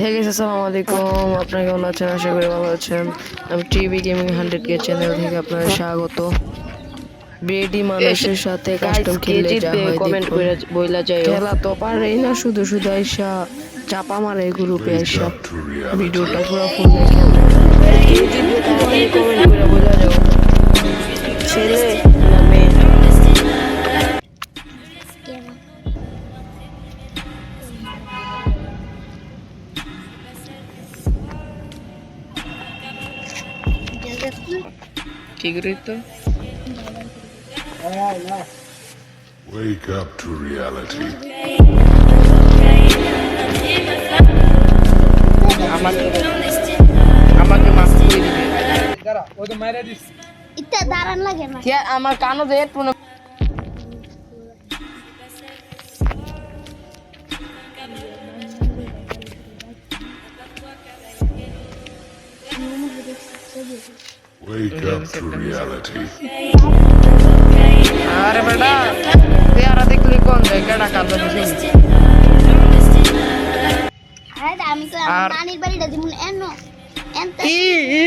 হে গেছে আসসালামু আলাইকুম আপনারা কেমন আছেন? আশা করি ভালো আছেন। আমি TV gaming hundred K channel থেকে আপনাদের স্বাগত। ব্রেডি মানুষের সাথে কাস্টম খেলে যা হয় কমেন্ট করে বইলা যায় খেলা তো পারেই না শুধু শুধু আইসা চাপা মারে গ্রুপে আইসা। ভিডিওটা পুরো ফোন কমেন্ট করে ঠিক তো Wake up to reality. আমাকে আমাকে মাফ করে দিবে ইতা দাঁড়ান লাগে না কে আমার কানো দিয়ে Wake up to reality. আরে বেটা চেহারা দেখলে কোন দিছে আরে আমি তো নানির বাড়িটা যেমন এনো এনতা ই ই